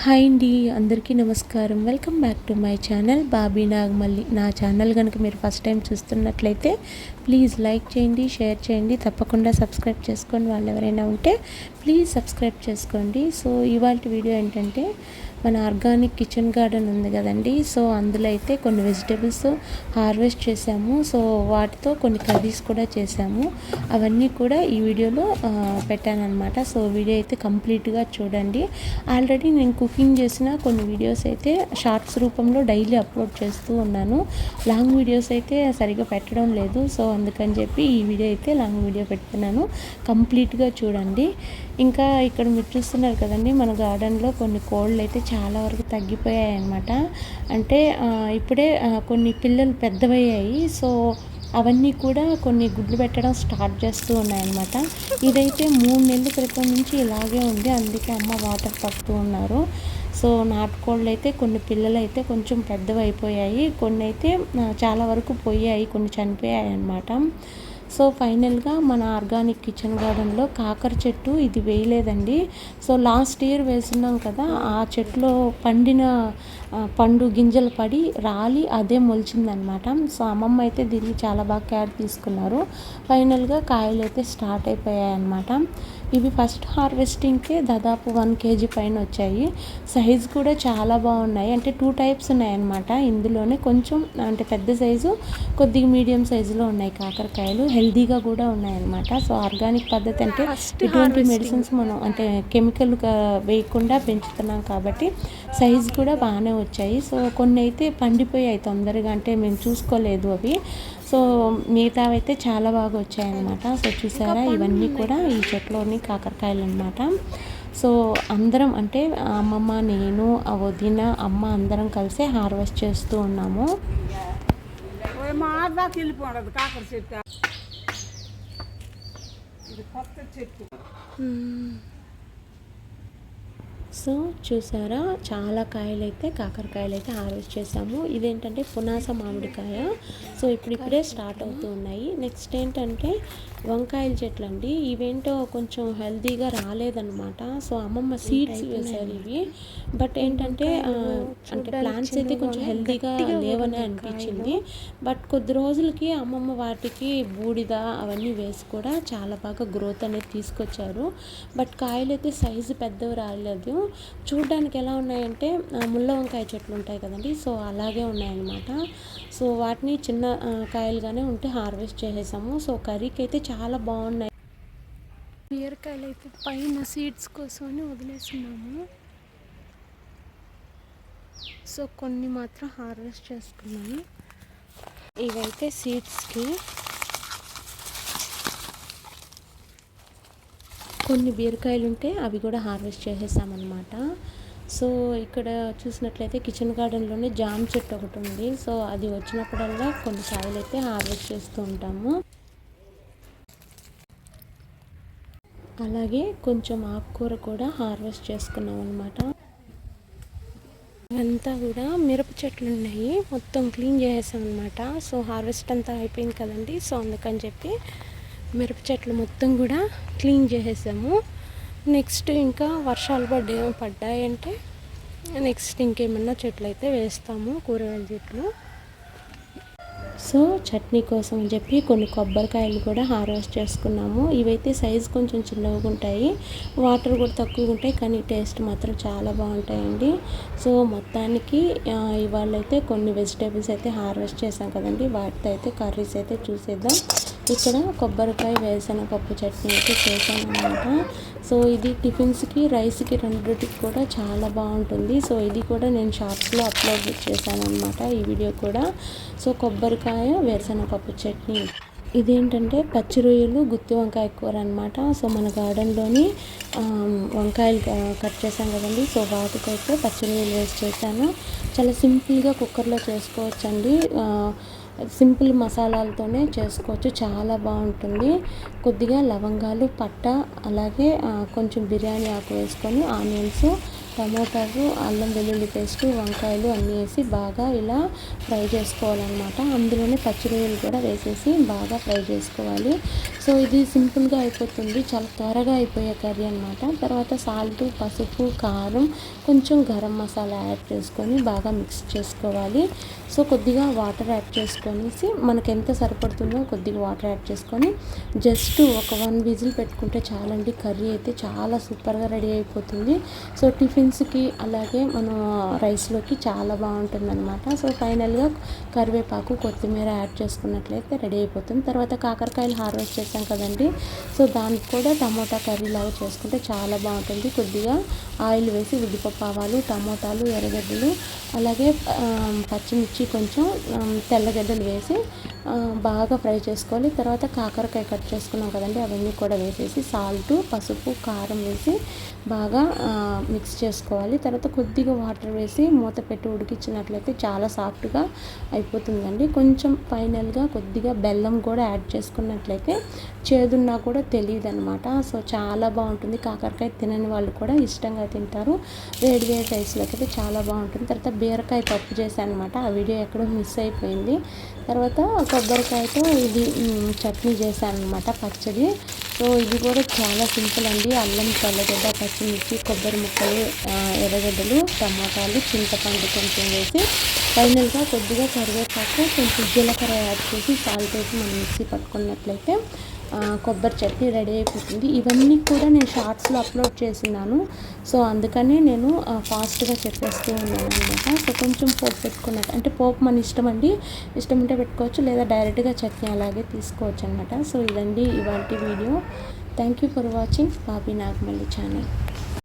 Hi అండి అందరికీ నమస్కారం. Welcome back to my channel Bobby Nagamalli. నా ఛానల్ కనుక మీరు ఫస్ట్ టైం చూస్తున్నట్లయితే ప్లీజ్ లైక్ చేయండి షేర్ చేయండి తప్పకుండా సబ్స్క్రైబ్ చేసుకోండి వాళ్ళు ఎవరైనా ఉంటే ప్లీజ్ సబ్స్క్రైబ్ చేసుకోండి. సో ఇవాళ వీడియో ఏంటంటే మన ఆర్గానిక్ కిచెన్ గార్డెన్ ఉంది కదండి. సో అందులో అయితే కొన్ని వెజిటేబుల్స్ హార్వెస్ట్ చేసాము సో వాటితో కొన్ని కర్రీస్ కూడా చేసాము అవన్నీ కూడా ఈ వీడియోలో పెట్టాను అనమాట సో వీడియో అయితే కంప్లీట్గా చూడండి. ఆల్రెడీ నేను కుకింగ్ చేసిన కొన్ని వీడియోస్ అయితే షార్ట్స్ రూపంలో డైలీ అప్లోడ్ చేస్తూ ఉన్నాను. లాంగ్ వీడియోస్ అయితే సరిగా పెట్టడం లేదు. సో అందుకని చెప్పి ఈ వీడియో అయితే లాంగ్ వీడియో పెడుతున్నాను. కంప్లీట్గా చూడండి. ఇంకా ఇక్కడ మీరు చూస్తున్నారు కదండి మన గార్డెన్లో కొన్ని కోళ్ళు అయితే చాలా వరకు తగ్గిపోయాయి అనమాట అంటే ఇప్పుడే కొన్ని పిల్లలు పెద్దవయ్యాయి. సో అవన్నీ కూడా కొన్ని గుడ్లు పెట్టడం స్టార్ట్ చేస్తూ ఉన్నాయన్నమాట. ఇదైతే మూడు నెలల క్రితం నుంచి ఇలాగే ఉంది. అందుకే అమ్మ వాటర్ పడుతూ ఉన్నారు. సో నాటుకోళ్ళు అయితే కొన్ని పిల్లలు అయితే కొంచెం పెద్దవి అయిపోయాయి కొన్ని అయితే చాలా వరకు పోయాయి కొన్ని చనిపోయాయి అన్నమాట. సో ఫైనల్గా మన ఆర్గానిక్ కిచెన్ గార్డెన్లో కాకర చెట్టు ఇది వేయలేదండి. సో లాస్ట్ ఇయర్ వేసినాం కదా ఆ చెట్టులో పండిన పండు గింజలు పడి రాలి అదే మొలిచిందనమాట. సో అమ్మమ్మ అయితే దీన్ని చాలా బాగా కేర్ తీసుకున్నారు. ఫైనల్గా కాయలు అయితే స్టార్ట్ అయిపోయాయి అనమాట ఇవి ఫస్ట్ హార్వెస్టింగ్కే దాదాపు వన్ కేజీ పైన వచ్చాయి. సైజు కూడా చాలా బాగున్నాయి. అంటే టూ టైప్స్ ఉన్నాయన్నమాట. ఇందులోనే కొంచెం అంటే పెద్ద సైజు కొద్దిగా మీడియం సైజులో ఉన్నాయి కాకరకాయలు. హెల్దీగా కూడా ఉన్నాయన్నమాట. సో ఆర్గానిక్ పద్ధతి అంటే ఇటువంటి మెడిసిన్స్ మనం అంటే కెమికల్ వేయకుండా పెంచుతున్నాం కాబట్టి సైజు కూడా బాగానే వచ్చాయి. సో కొన్ని అయితే పండిపోయాయి తొందరగా. అంటే మేము చూసుకోలేదు అవి. సో మిగతా అయితే చాలా బాగా వచ్చాయన్నమాట. సో చూసారా ఇవన్నీ కూడా ఈ చెట్లోని కాకరకాయలు అనమాట సో అందరం అంటే అమ్మమ్మ నేను వదిన అమ్మ అందరం కలిసి హార్వెస్ట్ చేస్తూ ఉన్నాము. కాకర చెట్టు. ఇది కొత్త చెట్టు. సో చూసారా చాలా కాయలు అయితే కాకరకాయలు అయితే హార్వెస్ట్ చేసాము. ఇదేంటంటే పునాస మామిడికాయ. సో ఇప్పుడిప్పుడే స్టార్ట్ అవుతూ ఉన్నాయి. నెక్స్ట్ ఏంటంటే వంకాయల చెట్లు అండి ఇవేంటో కొంచెం హెల్తీగా రాలేదన్నమాట. సో అమ్మమ్మ సీడ్స్ వేశారు ఇవి. బట్ ఏంటంటే అంటే ప్లాంట్స్ అయితే కొంచెం హెల్తీగా లేవని అనిపించింది. బట్ కొద్ది రోజులకి అమ్మమ్మ వాటికి బూడిద అవన్నీ వేసి కూడా చాలా బాగా గ్రోత్ అనేది తీసుకొచ్చారు. బట్ కాయలు అయితే సైజు పెద్దవి రాలేదు. చూడడానికి ఎలా ఉన్నాయంటే ముళ్ళ వంకాయ చెట్లు ఉంటాయి కదండి. సో అలాగే ఉన్నాయన్నమాట. సో వాటిని చిన్న కాయలుగానే ఉంటే హార్వెస్ట్ చేసేసాము. సో కర్రీకి అయితే చాలా బాగున్నాయి. బీరకాయలు అయితే పైన సీడ్స్ కోసమని వదిలేస్తున్నాము. సో కొన్ని మాత్రం హార్వెస్ట్ చేసుకున్నాము. ఇవైతే సీడ్స్కి కొన్ని బీరకాయలు ఉంటే అవి కూడా హార్వెస్ట్ చేసేసామన్నమాట. సో ఇక్కడ చూసినట్లయితే కిచెన్ గార్డెన్లోనే జామ్ చెట్టు ఒకటి ఉంది సో అది వచ్చినప్పుడల్లా కొన్ని కాయలు అయితే హార్వెస్ట్ చేస్తూ ఉంటాము. అలాగే కొంచెం ఆకుకూర కూడా హార్వెస్ట్ చేసుకున్నాం అనమాట అంతా కూడా మిరప చెట్లు ఉన్నాయి మొత్తం క్లీన్ చేసేసాం అనమాట సో హార్వెస్ట్ అంతా అయిపోయింది కదండి. సో అందుకని చెప్పి మిరప చెట్లు మొత్తం కూడా క్లీన్ చేసేసాము. నెక్స్ట్ ఇంకా వర్షాలు పడ్డా పడ్డాయంటే నెక్స్ట్ ఇంకేమన్నా చెట్లు అయితే వేస్తాము కూరగాయల చెట్లు. సో చట్నీ కోసం అని చెప్పి కొన్ని కొబ్బరికాయలు కూడా హార్వెస్ట్ చేసుకున్నాము. ఇవైతే సైజు కొంచెం చిన్నగా ఉంటాయి. వాటర్ కూడా తక్కువ ఉంటాయి కానీ టేస్ట్ మాత్రం చాలా బాగుంటాయండి. సో మొత్తానికి ఇవాళ అయితే కొన్ని వెజిటేబుల్స్ అయితే హార్వెస్ట్ చేసాం కదండి. వాటితో అయితే కర్రీస్ అయితే చూసేద్దాం. ఇక్కడ కొబ్బరికాయ వేసిన పప్పు చట్నీ అయితే చేశాను అనమాట సో ఇది టిఫిన్స్కి రైస్కి రెండింటికి కూడా చాలా బాగుంటుంది. సో ఇది కూడా నేను షాప్లో అప్లోడ్ చేశాను అనమాట ఈ వీడియో కూడా. సో కొబ్బరికాయ పప్పు చట్నీ. ఇదేంటంటే పచ్చి రొయ్యలు గుత్తి వంకాయ కూర అనమాట సో మన గార్డెన్లోని వంకాయలు కట్ చేశాం కదండి. సో వాటికైతే పచ్చి రొయ్యలు వేసి చేశాను. చాలా సింపుల్గా కుక్కర్లో చేసుకోవచ్చండి. సింపుల్ మసాలాలతోనే చేసుకోవచ్చు. చాలా బాగుంటుంది. కొద్దిగా లవంగాలు పట్ట అలాగే కొంచెం బిర్యానీ ఆకు వేసుకొని ఆనియన్స్ టమోటాలు అల్లం వెల్లుల్లి పేస్ట్ వంకాయలు అన్నీ వేసి బాగా ఇలా ఫ్రై చేసుకోవాలన్నమాట. అందులోనే పచ్చిరొయ్యలు కూడా వేసేసి బాగా ఫ్రై చేసుకోవాలి. సో ఇది సింపుల్గా అయిపోతుంది. చాలా త్వరగా అయిపోయే కర్రీ అనమాట తర్వాత సాల్ట్ పసుపు కారం కొంచెం గరం మసాలా యాడ్ చేసుకొని బాగా మిక్స్ చేసుకోవాలి. సో కొద్దిగా వాటర్ యాడ్ చేసుకొనేసి మనకు ఎంత సరిపడుతుందో కొద్దిగా వాటర్ యాడ్ చేసుకొని జస్ట్ ఒక వన్ విజిల్ పెట్టుకుంటే చాలండి. కర్రీ అయితే చాలా సూపర్గా రెడీ అయిపోతుంది. సో టిఫిన్స్కి అలాగే మనం రైస్లోకి చాలా బాగుంటుంది అనమాట సో ఫైనల్గా కరివేపాకు కొత్తిమీర యాడ్ చేసుకున్నట్లయితే రెడీ అయిపోతుంది. తర్వాత కాకరకాయలు హార్వెస్ట్ చేసి కదండి. సో దానికి కూడా టమోటా కర్రీ లాగా చేసుకుంటే చాలా బాగుంటుంది. కొద్దిగా ఆయిల్ వేసి ఉద్దిపప్పు ఆవాలు టమోటాలు ఎర్రగడ్డలు అలాగే పచ్చిమిర్చి కొంచెం తెల్లగడ్డలు వేసి బాగా ఫ్రై చేసుకోవాలి తర్వాత కాకరకాయ కట్ చేసుకున్నాం కదండి అవన్నీ కూడా వేసేసి సాల్ట్ పసుపు కారం వేసి బాగా మిక్స్ చేసుకోవాలి. తర్వాత కొద్దిగా వాటర్ వేసి మూత పెట్టి ఉడికించినట్లయితే చాలా సాఫ్ట్గా అయిపోతుందండి. కొంచెం ఫైనల్గా కొద్దిగా బెల్లం కూడా యాడ్ చేసుకున్నట్లయితే చేదున్నా కూడా తెలియదు అనమాట సో చాలా బాగుంటుంది. కాకరకాయ తినని వాళ్ళు కూడా ఇష్టంగా తింటారు. వేడి వేడి రైస్లోకి అయితే చాలా బాగుంటుంది. తర్వాత బీరకాయ పప్పు చేశాను అనమాట ఆ వీడియో ఎక్కడో మిస్ అయిపోయింది. తర్వాత కొబ్బరికాయతో ఇది చట్నీ చేశాను అనమాట పచ్చడి. సో ఇది కూడా చాలా సింపుల్ అండి. అల్లం తెల్లగడ్డ పచ్చిమిర్చి కొబ్బరి ముక్కలు ఎర్రగడ్డలు టమాటాలు చింతపండు కొంచెం వేసి ఫైనల్గా కొద్దిగా కరివేపాకు కొంచెం జీలకర్ర యాడ్ చేసి సాల్ట్ వేసి మనం మిక్సీ పట్టుకున్నట్లయితే కొబ్బరి చట్నీ రెడీ అయిపోతుంది. ఇవన్నీ కూడా నేను షార్ట్స్లో అప్లోడ్ చేసినాను. సో అందుకనే నేను ఫాస్ట్గా చెప్పేస్తూ ఉన్నాను అనమాట. సో కొంచెం పోపు పెట్టుకున్నట్టు అంటే పోపు మన ఇష్టం అండి. ఇష్టం ఉంటే పెట్టుకోవచ్చు లేదా డైరెక్ట్గా చట్నీ అలాగే తీసుకోవచ్చు అనమాట. సో ఇదండి ఇవాళ video. Thank you for watching Bobby Nagamalli channel